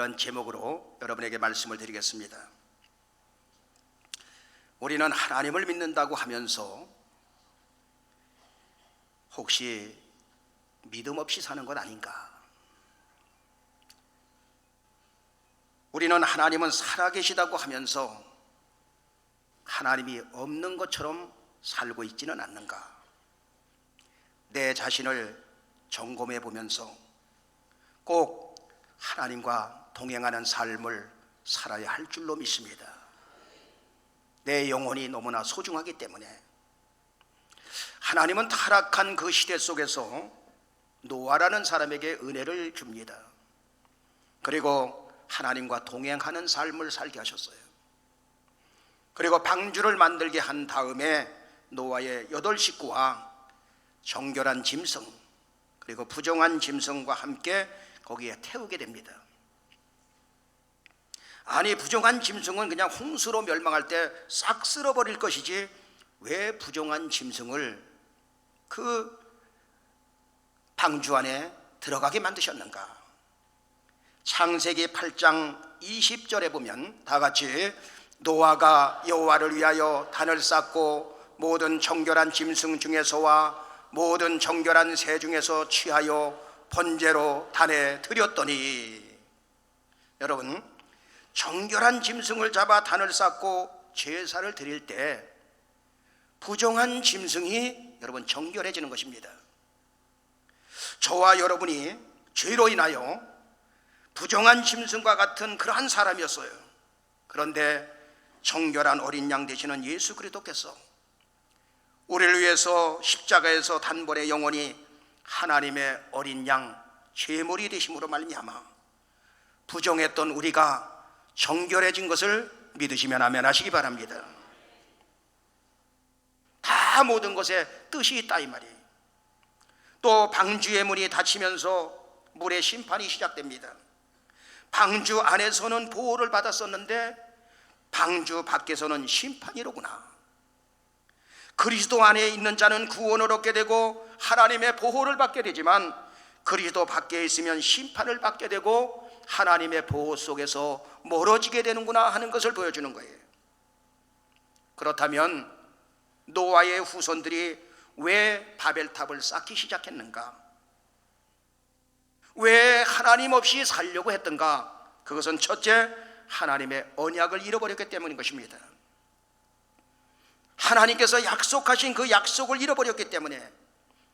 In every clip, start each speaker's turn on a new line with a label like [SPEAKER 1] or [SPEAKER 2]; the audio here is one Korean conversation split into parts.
[SPEAKER 1] 이런 제목으로 여러분에게 말씀을 드리겠습니다. 우리는 하나님을 믿는다고 하면서 혹시 믿음 없이 사는 것 아닌가? 우리는 하나님은 살아계시다고 하면서 하나님이 없는 것처럼 살고 있지는 않는가? 내 자신을 점검해 보면서 꼭 하나님과 동행하는 삶을 살아야 할 줄로 믿습니다. 내 영혼이 너무나 소중하기 때문에 하나님은 타락한 그 시대 속에서 노아라는 사람에게 은혜를 줍니다. 그리고 하나님과 동행하는 삶을 살게 하셨어요. 그리고 방주를 만들게 한 다음에 노아의 여덟 식구와 정결한 짐승 그리고 부정한 짐승과 함께 거기에 태우게 됩니다. 아니 부정한 짐승은 그냥 홍수로 멸망할 때 싹 쓸어버릴 것이지 왜 부정한 짐승을 그 방주 안에 들어가게 만드셨는가? 창세기 8장 20절에 보면 다 같이 노아가 여호와를 위하여 단을 쌓고 모든 정결한 짐승 중에서와 모든 정결한 새 중에서 취하여 번제로 단에 드렸더니 여러분 정결한 짐승을 잡아 단을 쌓고 제사를 드릴 때 부정한 짐승이 여러분 정결해지는 것입니다. 저와 여러분이 죄로 인하여 부정한 짐승과 같은 그러한 사람이었어요. 그런데 정결한 어린 양 되시는 예수 그리스도께서 우리를 위해서 십자가에서 단번에 영원히 하나님의 어린 양 제물이 되심으로 말미암아 부정했던 우리가 정결해진 것을 믿으시면 아멘 하시기 바랍니다. 다 모든 것에 뜻이 있다 이 말이에요. 또 방주의 문이 닫히면서 물의 심판이 시작됩니다. 방주 안에서는 보호를 받았었는데 방주 밖에서는 심판이로구나. 그리스도 안에 있는 자는 구원을 얻게 되고 하나님의 보호를 받게 되지만 그리스도 밖에 있으면 심판을 받게 되고 하나님의 보호 속에서 멀어지게 되는구나 하는 것을 보여주는 거예요. 그렇다면 노아의 후손들이 왜 바벨탑을 쌓기 시작했는가? 왜 하나님 없이 살려고 했던가? 그것은 첫째, 하나님의 언약을 잃어버렸기 때문인 것입니다. 하나님께서 약속하신 그 약속을 잃어버렸기 때문에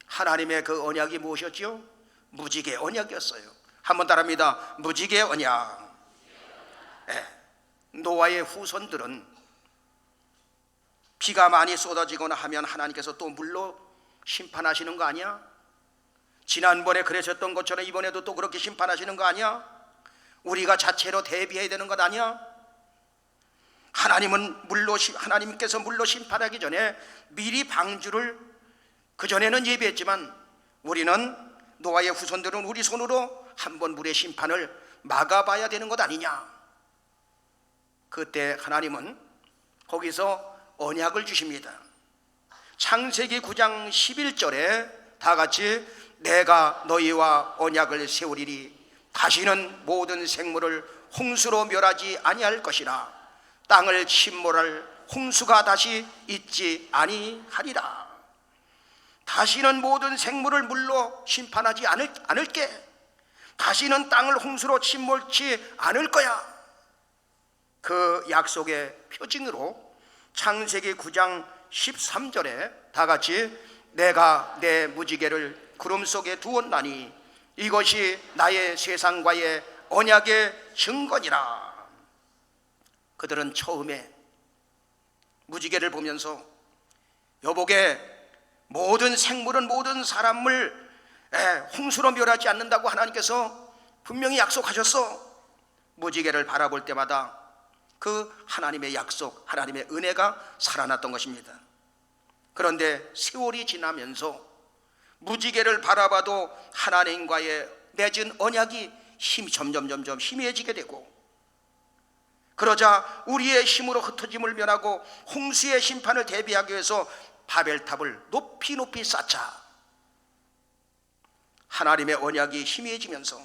[SPEAKER 1] 하나님의 그 언약이 무엇이었죠? 무지개 언약이었어요. 한번 따라합니다. 무지개 언약. 네. 노아의 후손들은 비가 많이 쏟아지거나 하면 하나님께서 또 물로 심판하시는 거 아니야? 지난번에 그러셨던 것처럼 이번에도 또 그렇게 심판하시는 거 아니야? 우리가 자체로 대비해야 되는 것 아니야? 하나님은 물로 하나님께서 물로 심판하기 전에 미리 방주를 그 전에는 예비했지만 우리는 노아의 후손들은 우리 손으로 한번 물의 심판을 막아봐야 되는 것 아니냐? 그때 하나님은 거기서 언약을 주십니다. 창세기 9장 11절에 다 같이 내가 너희와 언약을 세우리니 다시는 모든 생물을 홍수로 멸하지 아니할 것이라. 땅을 침몰할 홍수가 다시 있지 아니하리라. 다시는 모든 생물을 물로 심판하지 않을, 않을게. 다시는 땅을 홍수로 침몰치 않을 거야 그 약속의 표징으로 창세기 9장 13절에 다 같이 내가 내 무지개를 구름 속에 두었나니 이것이 나의 세상과의 언약의 증거니라. 그들은 처음에 무지개를 보면서 여복에 모든 생물은 모든 사람을 홍수로 멸하지 않는다고 하나님께서 분명히 약속하셨어. 무지개를 바라볼 때마다 그 하나님의 약속, 하나님의 은혜가 살아났던 것입니다. 그런데 세월이 지나면서 무지개를 바라봐도 하나님과의 맺은 언약이 힘이 점점 점점 희미해지게 되고 그러자 우리의 힘으로 흩어짐을 면하고 홍수의 심판을 대비하기 위해서 바벨탑을 높이 높이 쌓자 하나님의 언약이 희미해지면서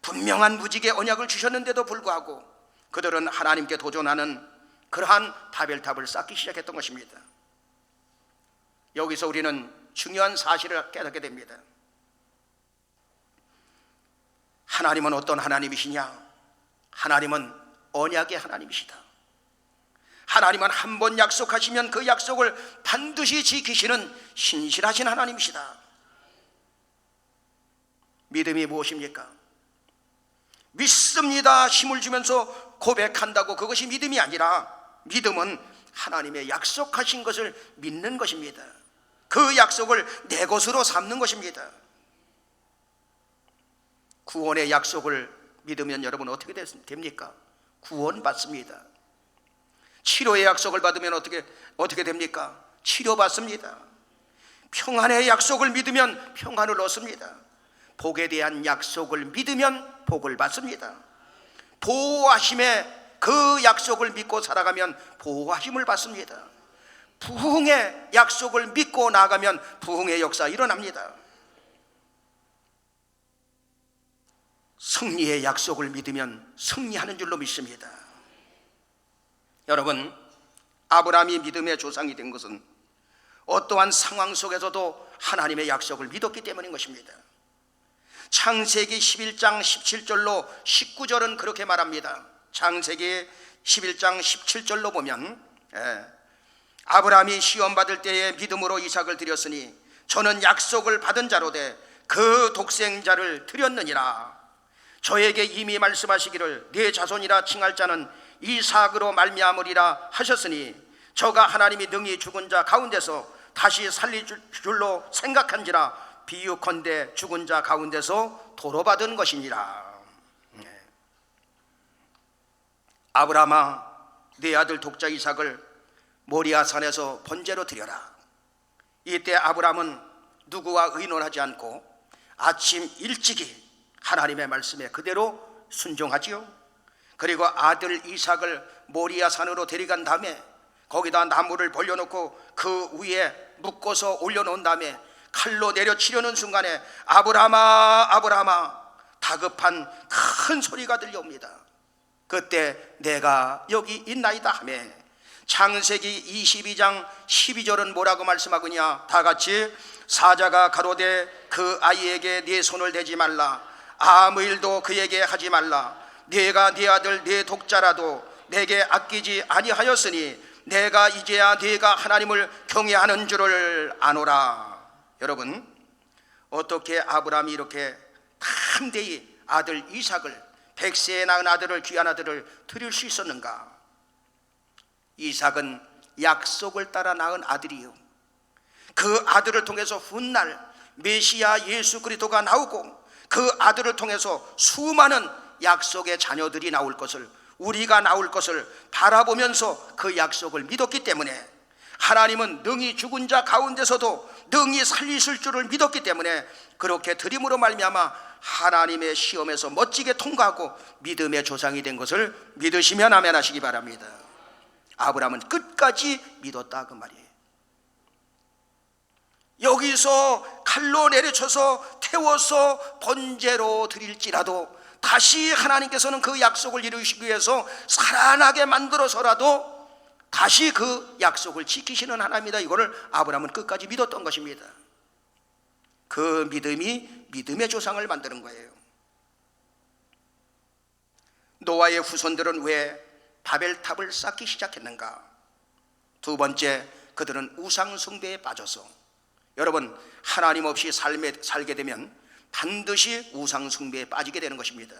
[SPEAKER 1] 분명한 무직의 언약을 주셨는데도 불구하고 그들은 하나님께 도전하는 그러한 바벨탑을 쌓기 시작했던 것입니다. 여기서 우리는 중요한 사실을 깨닫게 됩니다. 하나님은 어떤 하나님이시냐? 하나님은 언약의 하나님이시다. 하나님은 한 번 약속하시면 그 약속을 반드시 지키시는 신실하신 하나님이시다. 믿음이 무엇입니까? 믿습니다. 힘을 주면서 고백한다고 그것이 믿음이 아니라 믿음은 하나님의 약속하신 것을 믿는 것입니다. 그 약속을 내 것으로 삼는 것입니다. 구원의 약속을 믿으면 여러분 어떻게 됩니까? 구원 받습니다. 치료의 약속을 받으면 어떻게 어떻게 됩니까? 치료 받습니다. 평안의 약속을 믿으면 평안을 얻습니다. 복에 대한 약속을 믿으면 복을 받습니다. 보호하심의 그 약속을 믿고 살아가면 보호하심을 받습니다. 부흥의 약속을 믿고 나가면 부흥의 역사 일어납니다. 승리의 약속을 믿으면 승리하는 줄로 믿습니다. 여러분, 아브라함이 믿음의 조상이 된 것은 어떠한 상황 속에서도 하나님의 약속을 믿었기 때문인 것입니다. 창세기 11장 17절로 19절은 그렇게 말합니다. 창세기 11장 17절로 보면 예, 아브라함이 시험 받을 때에 믿음으로 이삭을 드렸으니 저는 약속을 받은 자로 돼그 독생자를 드렸느니라. 저에게 이미 말씀하시기를 네 자손이라 칭할 자는 이삭으로 말미암으리라 하셨으니 저가 하나님이 능히 죽은 자 가운데서 다시 살릴 줄로 생각한지라 비유컨대 죽은 자 가운데서 도로받은 것이니라. 네. 아브라함아, 네 아들 독자 이삭을 모리아 산에서 번제로 드려라. 이때 아브라함은 누구와 의논하지 않고 아침 일찍이 하나님의 말씀에 그대로 순종하지요. 그리고 아들 이삭을 모리아 산으로 데려간 다음에 거기다 나무를 벌려놓고 그 위에 묶어서 올려놓은 다음에 칼로 내려 치려는 순간에 아브라함아 아브라함아 다급한 큰 소리가 들려옵니다. 그때 내가 여기 있나이다 하매 창세기 22장 12절은 뭐라고 말씀하거냐? 다 같이 사자가 가로되 그 아이에게 네 손을 대지 말라. 아무 일도 그에게 하지 말라. 네가 네 아들 네 독자라도 내게 아끼지 아니하였으니 내가 이제야 네가 하나님을 경외하는 줄을 아노라 여러분 어떻게 아브라함이 이렇게 담대히 아들 이삭을 백세에 낳은 아들을 귀한 아들을 드릴 수 있었는가? 이삭은 약속을 따라 낳은 아들이요. 그 아들을 통해서 훗날 메시아 예수 그리스도가 나오고 그 아들을 통해서 수많은 약속의 자녀들이 나올 것을 우리가 나올 것을 바라보면서 그 약속을 믿었기 때문에 하나님은 능히 죽은 자 가운데서도 능히 살리실 줄을 믿었기 때문에 그렇게 드림으로 말미암아 하나님의 시험에서 멋지게 통과하고 믿음의 조상이 된 것을 믿으시면 아멘하시기 바랍니다. 아브라함은 끝까지 믿었다 그 말이에요. 여기서 칼로 내려쳐서 태워서 번제로 드릴지라도 다시 하나님께서는 그 약속을 이루시기 위해서 살아나게 만들어서라도 다시 그 약속을 지키시는 하나님이다. 이거를 아브라함은 끝까지 믿었던 것입니다. 그 믿음이 믿음의 조상을 만드는 거예요. 노아의 후손들은 왜 바벨탑을 쌓기 시작했는가? 두 번째, 그들은 우상 숭배에 빠져서 여러분 하나님 없이 삶에 살게 되면 반드시 우상 숭배에 빠지게 되는 것입니다.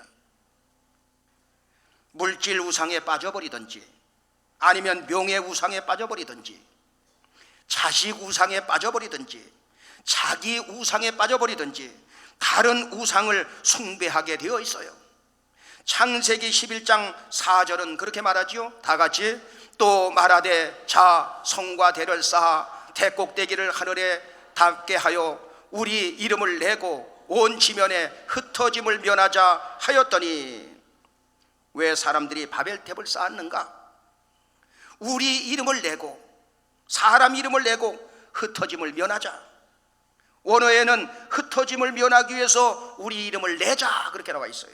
[SPEAKER 1] 물질 우상에 빠져버리든지 아니면 명예 우상에 빠져버리든지 자식 우상에 빠져버리든지 자기 우상에 빠져버리든지 다른 우상을 숭배하게 되어 있어요. 창세기 11장 4절은 그렇게 말하지요. 다 같이 또 말하되 자 성과 대를 쌓아 대꼭대기를 하늘에 닿게 하여 우리 이름을 내고 온 지면에 흩어짐을 면하자 하였더니 왜 사람들이 바벨탑을 쌓았는가? 우리 이름을 내고 사람 이름을 내고 흩어짐을 면하자. 원어에는 흩어짐을 면하기 위해서 우리 이름을 내자 그렇게 나와 있어요.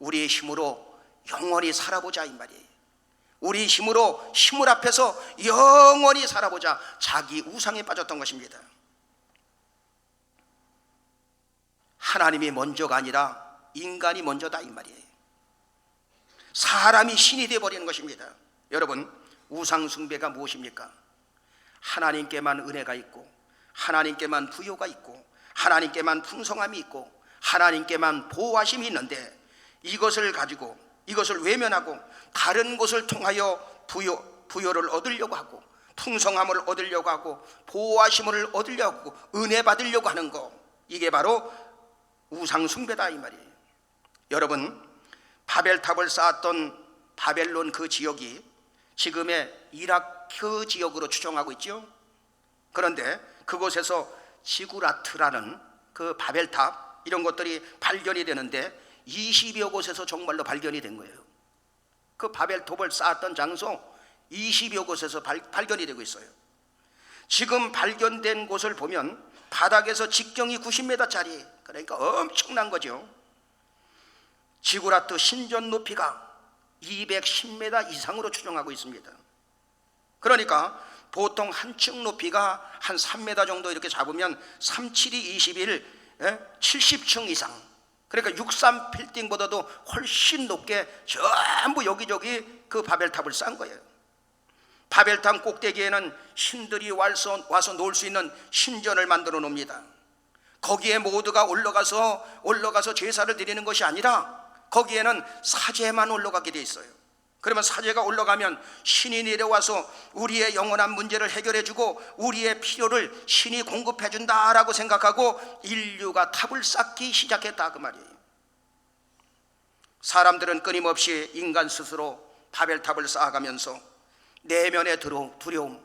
[SPEAKER 1] 우리의 힘으로 영원히 살아보자 이 말이에요. 우리 힘으로 힘을 앞에서 영원히 살아보자 자기 우상에 빠졌던 것입니다. 하나님이 먼저가 아니라 인간이 먼저다 이 말이에요. 사람이 신이 되어 버리는 것입니다. 여러분, 우상 숭배가 무엇입니까? 하나님께만 은혜가 있고 하나님께만 부요가 있고 하나님께만 풍성함이 있고 하나님께만 보호하심이 있는데 이것을 가지고 이것을 외면하고 다른 곳을 통하여 부요 부요를 얻으려고 하고 풍성함을 얻으려고 하고 보호하심을 얻으려고 은혜 받으려고 하는 거 이게 바로 우상 숭배다 이 말이에요. 여러분 바벨탑을 쌓았던 바벨론 그 지역이 지금의 이라크 지역으로 추정하고 있죠. 그런데 그곳에서 지구라트라는 그 바벨탑 이런 것들이 발견이 되는데 20여 곳에서 정말로 발견이 된 거예요. 그 바벨탑을 쌓았던 장소 20여 곳에서 발, 발견이 되고 있어요. 지금 발견된 곳을 보면 바닥에서 직경이 90m짜리 그러니까 엄청난 거죠. 지구라트 신전 높이가 210m 이상으로 추정하고 있습니다. 그러니까 보통 한 층 높이가 한 3m 정도 이렇게 잡으면 3, 7이 21, 70층 이상. 그러니까 63 빌딩보다도 훨씬 높게 전부 여기저기 그 바벨탑을 쌓은 거예요. 바벨탑 꼭대기에는 신들이 와서, 와서 놀 수 있는 신전을 만들어 놓습니다. 거기에 모두가 올라가서 올라가서 제사를 드리는 것이 아니라 거기에는 사제만 올라가게 돼 있어요. 그러면 사제가 올라가면 신이 내려와서 우리의 영원한 문제를 해결해 주고 우리의 필요를 신이 공급해 준다라고 생각하고 인류가 탑을 쌓기 시작했다 그 말이에요. 사람들은 끊임없이 인간 스스로 바벨탑을 쌓아가면서 내면의 두려움,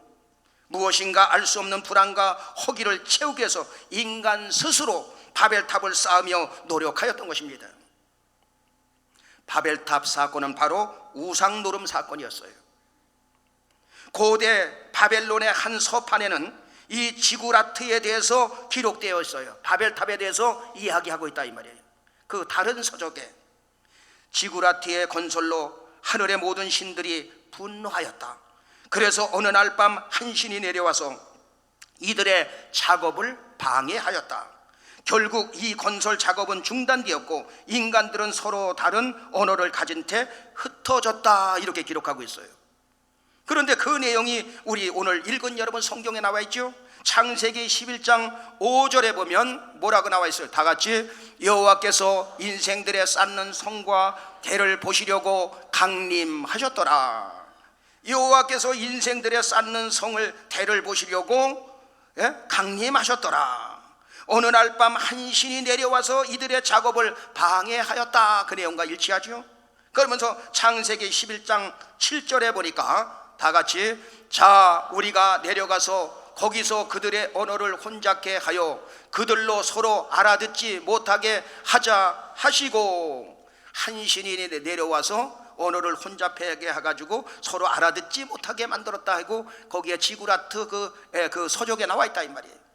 [SPEAKER 1] 무엇인가 알 수 없는 불안과 허기를 채우기 위해서 인간 스스로 바벨탑을 쌓으며 노력하였던 것입니다. 바벨탑 사건은 바로 우상 노름 사건이었어요. 고대 바벨론의 한 서판에는 이 지구라트에 대해서 기록되어 있어요. 바벨탑에 대해서 이야기하고 있다 이 말이에요. 그 다른 서적에 지구라트의 건설로 하늘의 모든 신들이 분노하였다. 그래서 어느 날 밤 한 신이 내려와서 이들의 작업을 방해하였다. 결국 이 건설 작업은 중단되었고 인간들은 서로 다른 언어를 가진 채 흩어졌다 이렇게 기록하고 있어요. 그런데 그 내용이 우리 오늘 읽은 여러분 성경에 나와 있죠. 창세기 11장 5절에 보면 뭐라고 나와 있어요? 다 같이 여호와께서 인생들의 쌓는 성과 대를 보시려고 강림하셨더라. 여호와께서 인생들의 쌓는 성을 대를 보시려고 예? 강림하셨더라. 어느 날 밤 한 신이 내려와서 이들의 작업을 방해하였다. 그 내용과 일치하죠. 그러면서 창세기 11장 7절에 보니까 다 같이 자 우리가 내려가서 거기서 그들의 언어를 혼잡게 하여 그들로 서로 알아듣지 못하게 하자 하시고 한 신이 내려와서 언어를 혼잡하게 해가지고 서로 알아듣지 못하게 만들었다 하고 거기에 지구라트 그, 에, 그 서적에 나와 있다 이 말이에요.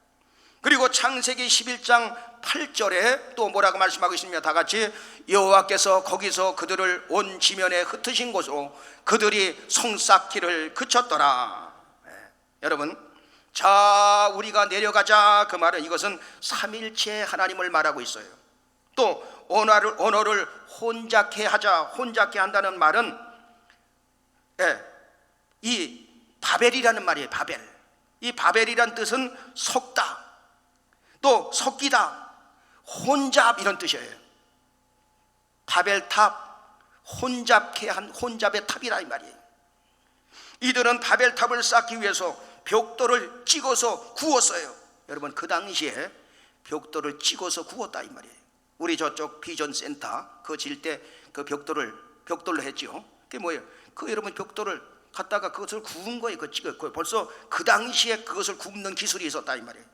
[SPEAKER 1] 그리고 창세기 11장 8절에 또 뭐라고 말씀하고 있습니다. 다 같이 여호와께서 거기서 그들을 온 지면에 흩으신 곳으로 그들이 성 쌓기를 그쳤더라. 네. 여러분, 자 우리가 내려가자 그 말은 이것은 삼일체 하나님을 말하고 있어요. 또 언어를 언어를 혼잡케 하자 혼잡케 한다는 말은 예, 이 바벨이라는 말이에요. 바벨. 이 바벨이란 뜻은 속다. 또 섞이다, 혼잡 이런 뜻이에요. 바벨탑 혼잡케 한 혼잡의 탑이라 이 말이에요. 이들은 바벨탑을 쌓기 위해서 벽돌을 찍어서 구웠어요. 여러분 그 당시에 벽돌을 찍어서 구웠다 이 말이에요. 우리 저쪽 비전 센터 그 질 때 그 벽돌을 벽돌로 했죠. 그게 뭐예요? 그 여러분 벽돌을 갖다가 그것을 구운 거예요. 그 찍었고 벌써 그 당시에 그것을 굽는 기술이 있었다 이 말이에요.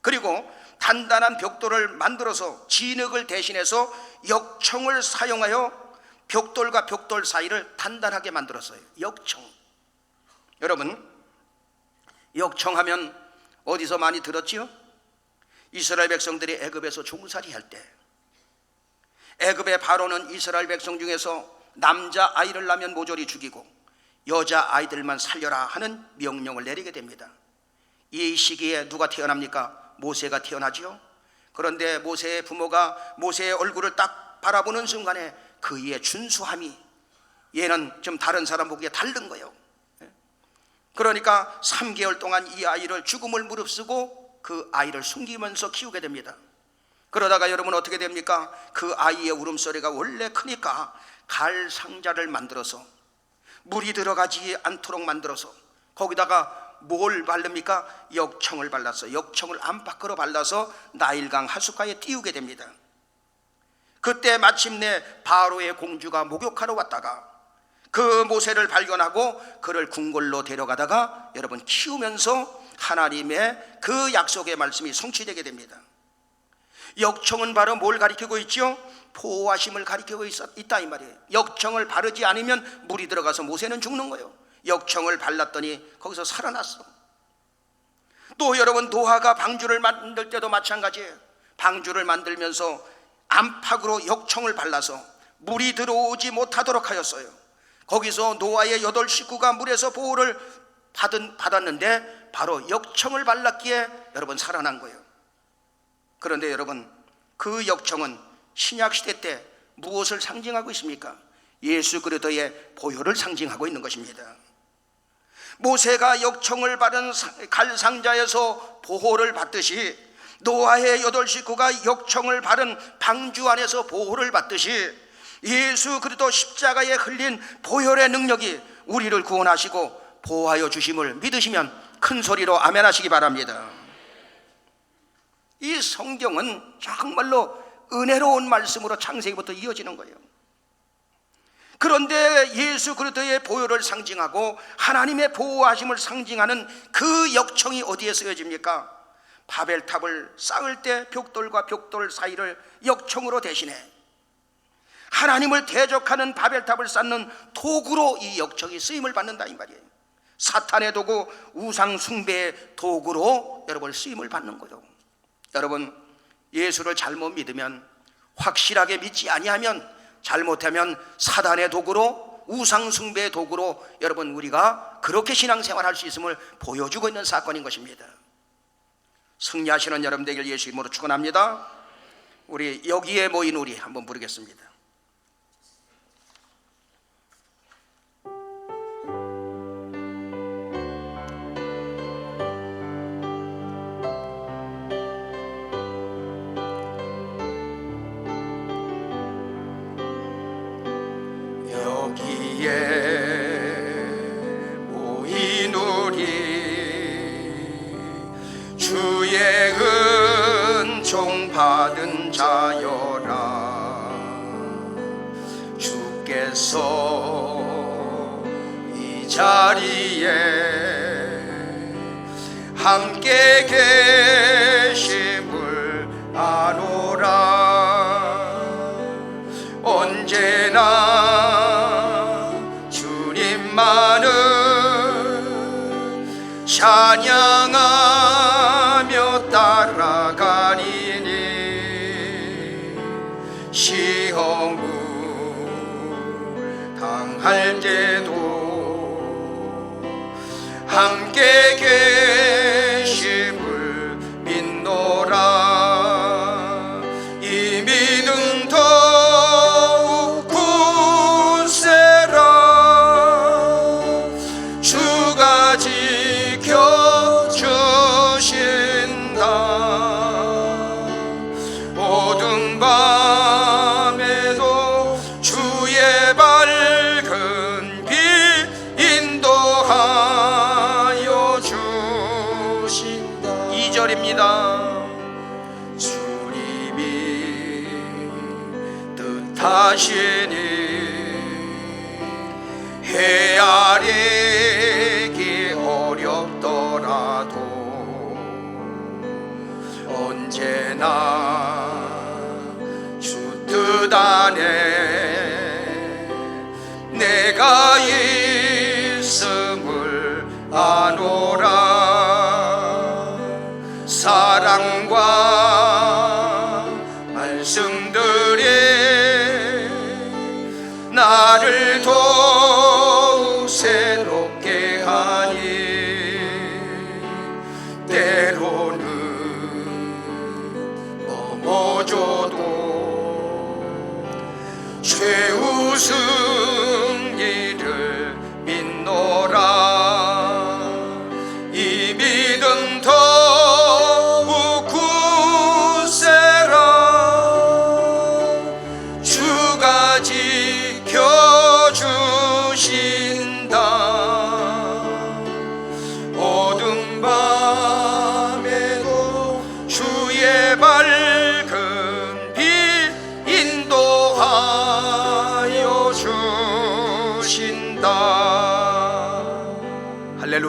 [SPEAKER 1] 그리고 단단한 벽돌을 만들어서 진흙을 대신해서 역청을 사용하여 벽돌과 벽돌 사이를 단단하게 만들었어요. 역청. 여러분, 역청하면 어디서 많이 들었지요? 이스라엘 백성들이 애굽에서 종살이 할 때, 애굽의 바로는 이스라엘 백성 중에서 남자 아이를 낳으면 모조리 죽이고 여자 아이들만 살려라 하는 명령을 내리게 됩니다. 이 시기에 누가 태어납니까? 모세가 태어나지요. 그런데 모세의 부모가 모세의 얼굴을 딱 바라보는 순간에 그의 준수함이 얘는 좀 다른 사람 보기에 다른 거예요. 그러니까 3개월 동안 이 아이를 죽음을 무릅쓰고 그 아이를 숨기면서 키우게 됩니다. 그러다가 여러분 어떻게 됩니까? 그 아이의 울음소리가 원래 크니까 갈 상자를 만들어서 물이 들어가지 않도록 만들어서 거기다가 뭘 바릅니까? 역청을 발라서 역청을 안팎으로 발라서 나일강 하수가에 띄우게 됩니다. 그때 마침내 바로의 공주가 목욕하러 왔다가 그 모세를 발견하고 그를 궁궐로 데려가다가 여러분 키우면서 하나님의 그 약속의 말씀이 성취되게 됩니다. 역청은 바로 뭘 가리키고 있죠? 보호하심을 가리키고 있- 있다 이 말이에요. 역청을 바르지 않으면 물이 들어가서 모세는 죽는 거예요. 역청을 발랐더니 거기서 살아났어. 또 여러분 노아가 방주를 만들 때도 마찬가지예요. 방주를 만들면서 안팎으로 역청을 발라서 물이 들어오지 못하도록 하였어요. 거기서 노아의 여덟 식구가 물에서 보호를 받은, 받았는데 바로 역청을 발랐기에 여러분 살아난 거예요. 그런데 여러분 그 역청은 신약 시대 때 무엇을 상징하고 있습니까? 예수 그리스도의 보혈을 상징하고 있는 것입니다. 모세가 역청을 받은 사- 갈상자에서 보호를 받듯이 노아의 여덟 식구가 역청을 받은 방주 안에서 보호를 받듯이 예수 그리스도 십자가에 흘린 보혈의 능력이 우리를 구원하시고 보호하여 주심을 믿으시면 큰 소리로 아멘 하시기 바랍니다. 이 성경은 정말로 은혜로운 말씀으로 창세기부터 이어지는 거예요. 그런데 예수 그리스도의 보혈을 상징하고 하나님의 보호하심을 상징하는 그 역청이 어디에 쓰여집니까? 바벨탑을 쌓을 때 벽돌과 벽돌 사이를 역청으로 대신해 하나님을 대적하는 바벨탑을 쌓는 도구로 이 역청이 쓰임을 받는다 이 말이에요. 사탄의 도구, 우상 숭배의 도구로 여러분 쓰임을 받는 거죠. 여러분 예수를 잘못 믿으면 확실하게 믿지 아니하면 잘못하면 사단의 도구로 우상 숭배의 도구로 여러분 우리가 그렇게 신앙생활할 수 있음을 보여주고 있는 사건인 것입니다. 승리하시는 여러분 되길 예수 이름으로 축원합니다. 우리 여기에 모인 우리 한번 부르겠습니다.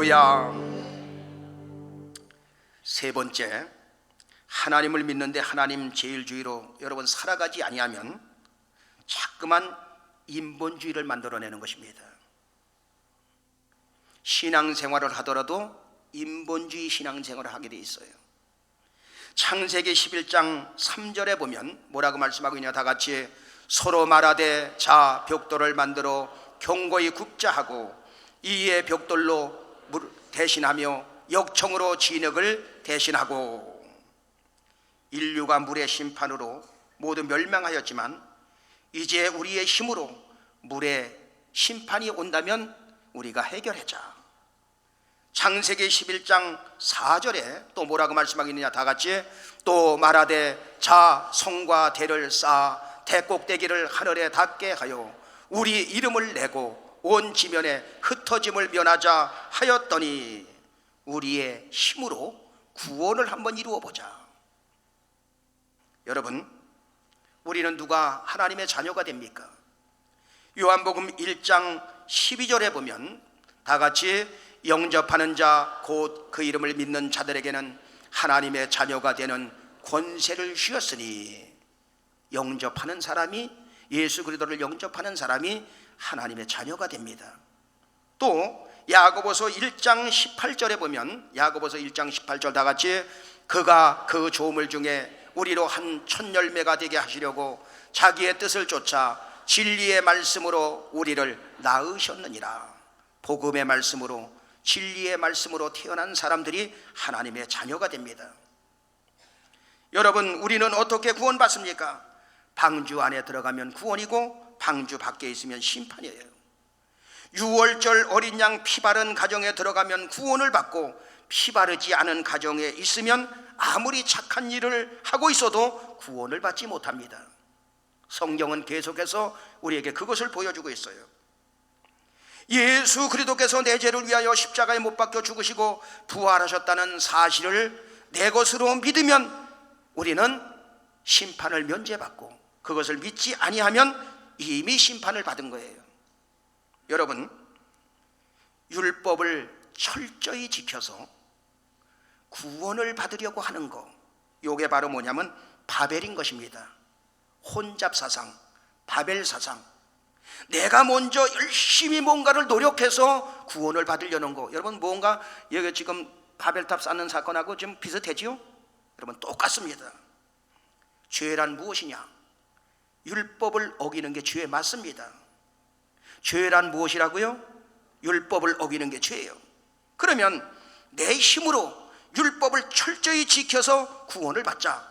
[SPEAKER 1] 할렐루야 세 번째 하나님을 믿는데 하나님 제일주의로 여러분 살아가지 아니하면 자꾸만 인본주의를 만들어내는 것입니다 신앙생활을 하더라도 인본주의 신앙생활을 하게 돼 있어요. 창세기 11장 3절에 보면 뭐라고 말씀하고 있냐 다 같이 서로 말하되 자 벽돌을 만들어 경고히 굽자 하고 이에 벽돌로 물 대신하며 역청으로 진흙을 대신하고 인류가 물의 심판으로 모두 멸망하였지만 이제 우리의 힘으로 물의 심판이 온다면 우리가 해결하자. 창세기 11장 4절에 또 뭐라고 말씀하고 있느냐 다 같이 또 말하되 자 성과 대를 쌓아 대꼭대기를 하늘에 닿게 하여 우리 이름을 내고 온 지면에 흩어짐을 면하자 하였더니 우리의 힘으로 구원을 한번 이루어 보자. 여러분 우리는 누가 하나님의 자녀가 됩니까? 요한복음 1장 12절에 보면 다 같이 영접하는 자 곧 그 이름을 믿는 자들에게는 하나님의 자녀가 되는 권세를 주었으니 영접하는 사람이 예수 그리스도를 영접하는 사람이 하나님의 자녀가 됩니다. 또 야고보서 1장 18절에 보면 야고보서 1장 18절 다 같이 그가 그 조물 중에 우리로 한 첫 열매가 되게 하시려고 자기의 뜻을 쫓아 진리의 말씀으로 우리를 낳으셨느니라. 복음의 말씀으로 진리의 말씀으로 태어난 사람들이 하나님의 자녀가 됩니다. 여러분, 우리는 어떻게 구원받습니까? 방주 안에 들어가면 구원이고 방주 밖에 있으면 심판이에요. 6월절 어린 양 피바른 가정에 들어가면 구원을 받고 피바르지 않은 가정에 있으면 아무리 착한 일을 하고 있어도 구원을 받지 못합니다. 성경은 계속해서 우리에게 그것을 보여주고 있어요. 예수 그리스도께서 내 죄를 위하여 십자가에 못 박혀 죽으시고 부활하셨다는 사실을 내 것으로 믿으면 우리는 심판을 면제받고 그것을 믿지 아니하면 이미 심판을 받은 거예요. 여러분, 율법을 철저히 지켜서 구원을 받으려고 하는 거, 요게 바로 뭐냐면 바벨인 것입니다. 혼잡 사상, 바벨 사상. 내가 먼저 열심히 뭔가를 노력해서 구원을 받으려는 거. 여러분 뭔가 여기 지금 바벨탑 쌓는 사건하고 좀 비슷하지요? 여러분 똑같습니다. 죄란 무엇이냐? 율법을 어기는 게 죄 맞습니다. 죄란 무엇이라고요? 율법을 어기는 게 죄예요. 그러면 내 힘으로 율법을 철저히 지켜서 구원을 받자.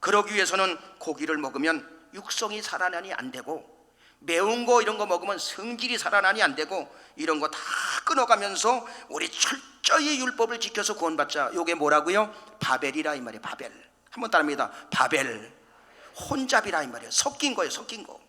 [SPEAKER 1] 그러기 위해서는 고기를 먹으면 육성이 살아나니 안 되고 매운 거 이런 거 먹으면 성질이 살아나니 안 되고 이런 거 다 끊어가면서 우리 철저히 율법을 지켜서 구원받자. 요게 뭐라고요? 바벨이라 이 말이에요. 바벨. 한번 따라합니다. 바벨. 혼잡이라 이 말이에요. 섞인 거예요. 섞인 거.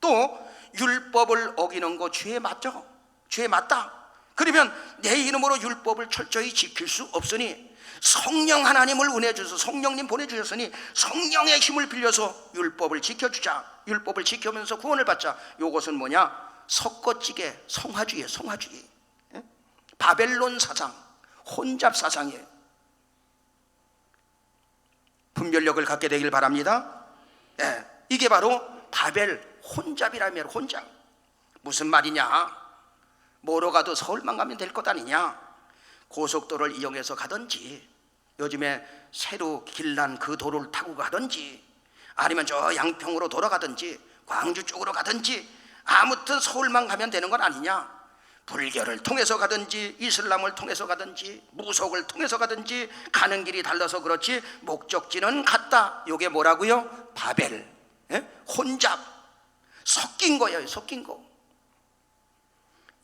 [SPEAKER 1] 또 율법을 어기는 거죄 맞죠? 죄 맞다. 그러면 내 이름으로 율법을 철저히 지킬 수 없으니 성령 하나님을 은혜 주셔서 성령님 보내주셨으니 성령의 힘을 빌려서 율법을 지켜주자. 율법을 지켜면서 구원을 받자. 요것은 뭐냐? 섞어찌개 성화주의, 성화주의. 예? 바벨론 사상, 혼잡 사상이에요. 분별력을 갖게 되길 바랍니다. 예, 이게 바로 바벨 혼잡이라면 혼잡. 무슨 말이냐? 뭐로 가도 서울만 가면 될 것 아니냐? 고속도로를 이용해서 가든지 요즘에 새로 길난 그 도로를 타고 가든지 아니면 저 양평으로 돌아가든지 광주 쪽으로 가든지 아무튼 서울만 가면 되는 건 아니냐? 불교를 통해서 가든지 이슬람을 통해서 가든지 무속을 통해서 가든지 가는 길이 달라서 그렇지 목적지는 같다. 요게 뭐라고요? 바벨, 예? 혼잡. 섞인 거예요, 섞인 거.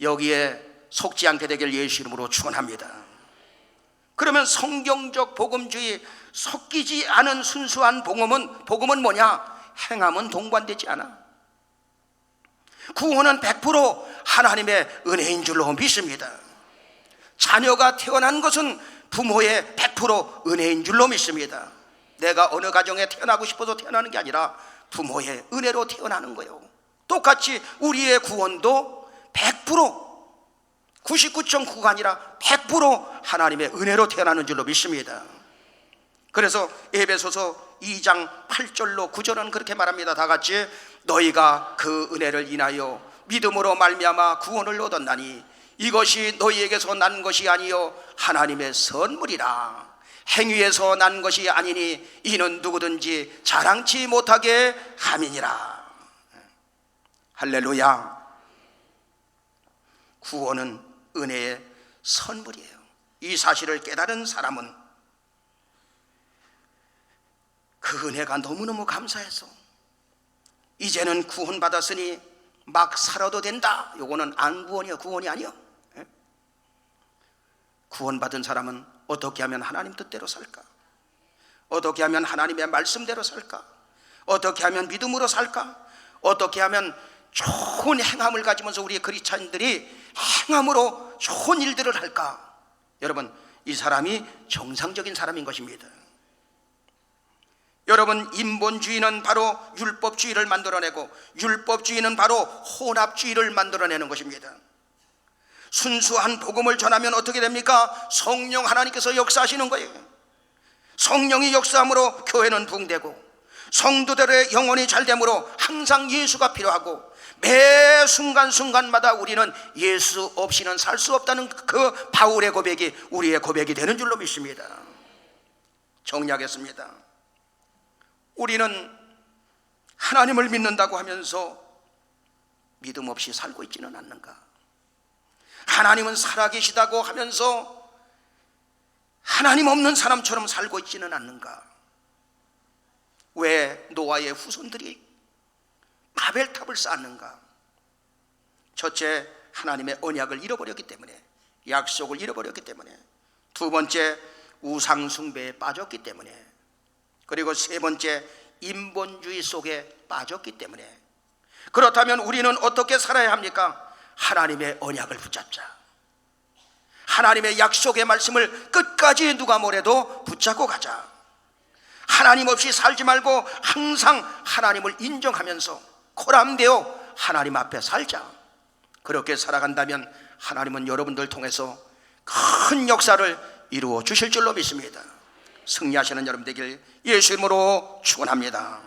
[SPEAKER 1] 여기에 속지 않게 되길 예수 이름으로 축원합니다. 그러면 성경적 복음주의 섞이지 않은 순수한 복음은 복음은 뭐냐? 행함은 동반되지 않아. 구원은 100% 하나님의 은혜인 줄로 믿습니다. 자녀가 태어난 것은 부모의 100% 은혜인 줄로 믿습니다. 내가 어느 가정에 태어나고 싶어서 태어나는 게 아니라 부모의 은혜로 태어나는 거예요. 똑같이 우리의 구원도 100% 99.9가 아니라 100% 하나님의 은혜로 태어나는 줄로 믿습니다. 그래서 에베소서 2장 8절로 9절은 그렇게 말합니다. 다 같이 너희가 그 은혜를 인하여 믿음으로 말미암아 구원을 얻었나니 이것이 너희에게서 난 것이 아니요 하나님의 선물이라. 행위에서 난 것이 아니니 이는 누구든지 자랑치 못하게 함이니라. 할렐루야. 구원은 은혜의 선물이에요. 이 사실을 깨달은 사람은 그 은혜가 너무너무 감사해서 이제는 구원받았으니 막 살아도 된다. 요거는 안 구원이요. 구원이 아니요. 예? 구원받은 사람은 어떻게 하면 하나님 뜻대로 살까? 어떻게 하면 하나님의 말씀대로 살까? 어떻게 하면 믿음으로 살까? 어떻게 하면 좋은 행함을 가지면서 우리 그리스도인들이 행함으로 좋은 일들을 할까? 여러분, 이 사람이 정상적인 사람인 것입니다. 여러분 인본주의는 바로 율법주의를 만들어내고 율법주의는 바로 혼합주의를 만들어내는 것입니다. 순수한 복음을 전하면 어떻게 됩니까? 성령 하나님께서 역사하시는 거예요. 성령이 역사함으로 교회는 붕대고 성도들의 영혼이 잘됨으로 항상 예수가 필요하고 매 순간순간마다 우리는 예수 없이는 살 수 없다는 그 바울의 고백이 우리의 고백이 되는 줄로 믿습니다. 정리하겠습니다. 우리는 하나님을 믿는다고 하면서 믿음 없이 살고 있지는 않는가? 하나님은 살아계시다고 하면서 하나님 없는 사람처럼 살고 있지는 않는가? 왜 노아의 후손들이 바벨탑을 쌓는가? 첫째, 하나님의 언약을 잃어버렸기 때문에, 약속을 잃어버렸기 때문에, 두 번째, 우상숭배에 빠졌기 때문에, 그리고 세 번째 인본주의 속에 빠졌기 때문에 그렇다면 우리는 어떻게 살아야 합니까? 하나님의 언약을 붙잡자. 하나님의 약속의 말씀을 끝까지 누가 뭐래도 붙잡고 가자. 하나님 없이 살지 말고 항상 하나님을 인정하면서 코람되어 하나님 앞에 살자. 그렇게 살아간다면 하나님은 여러분들 통해서 큰 역사를 이루어 주실 줄로 믿습니다. 승리하시는 여러분 되길 예수 이름으로 축원합니다.